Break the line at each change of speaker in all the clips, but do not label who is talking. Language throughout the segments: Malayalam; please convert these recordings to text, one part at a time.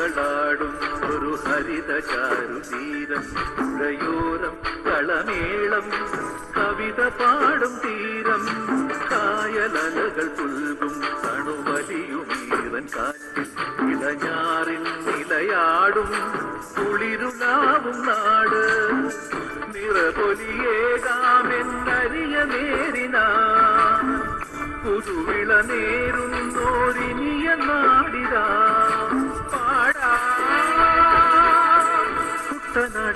കളികളാടും ഒരു ഹരിത ചാരുതീരം പുഴയോരം കളമേളം കവിത പാടും തീരം കായലകൾ പുൽകും തണുവലിയും ഈവൻ കാറ്റിൽ ഇളഞ്ഞാറിൽ നിലയാടും കുളിരുളാവും നാട് നിറപൊലിയേകാമെന്നറിയ നേരിനാ പുതുവിള നേരുന്നോരിനിയ നാടിതാ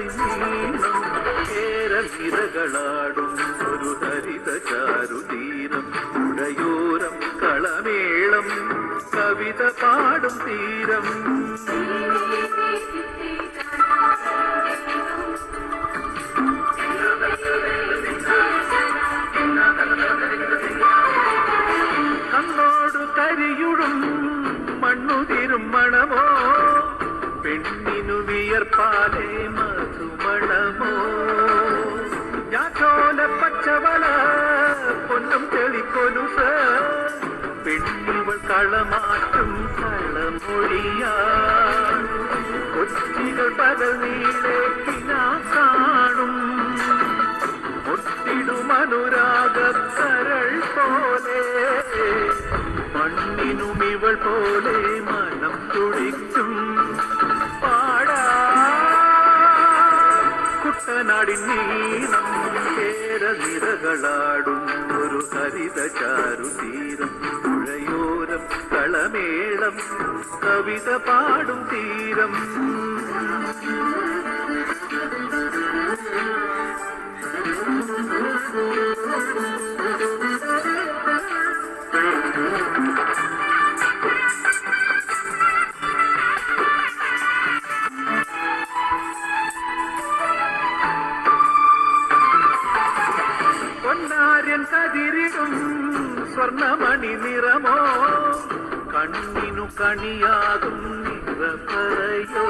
കുട്ടനാടി നീളം ഒരു ഹരിത ചാരുതീരം ഉടയോരം കളമേളം കവിത പാടും തീരം. കണ്ണോടു കരിയുടും മണ്ണുതിരും മണമോ? പെണ്ണിനു വിയർപ്പാലേ മധുമണമോ കളമാറ്റും കളമൊഴിയാ കൊച്ചികൾ പകൽ നീളെ കിനാ കാണും ഒട്ടിടുമനുരാഗക്കരൾ പോലെ മണ്ണിനും ഇവൾ പോലെ മനം തുടിക്കും പാടാ കുട്ടനാടിൻ നീളം കേര നിരകളാടും ഒരു ഹരിത ചാരുതീരം പുഴയോരം കളമേളം കവിത പാടും തീരം. പൊന്നാര്യൻ കതിരിടും സ്വർണമണി നിറമോ? കണ്ണിനു കണിയാകും നിറപ്പറയോ.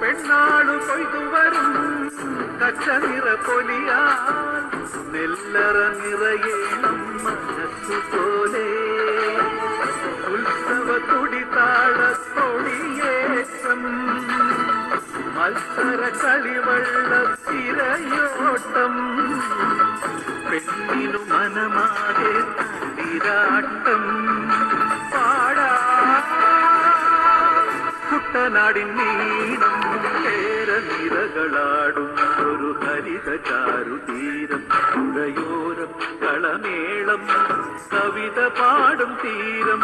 പെണ്ണാളു കൊയ്തു വരും കച്ച നിറ പൊലിയാൽ നെല്ലറ നിറയേണം മനസ്സുപോലെ ഉത്സവ തുടി താളത്തൊടിയേറ്റം മത്സര കളിവള്ള തിരയോട്ടം പെണ്ണിനു മനമാകെ തളിരാട്ടം കുട്ടനാടിൻ നീളം ഏര നിരകളാടും ഒരു ഹരിത ചാരുതീരം പുഴയോരം കളമേളം കവിത പാടും തീരം.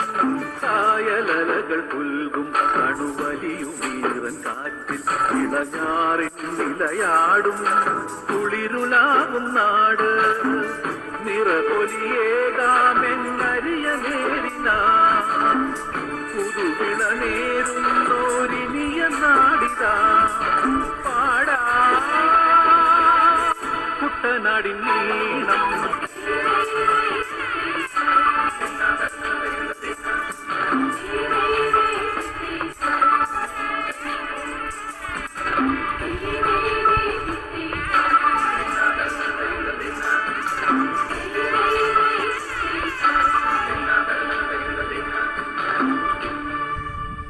കായലലകൾ പുൽകും കണുവലിയുമീറൻ കാറ്റിൽ ഇളഞ്ഞാറിൻ നിലയാടും. കുളിരുലാവും നാട് നിറപൊലിയേകാമെന്നരിയ നേരിനാ. പുതുവിളനേ നാടിതാ പാടാ കുട്ടനാടിൻ നീളം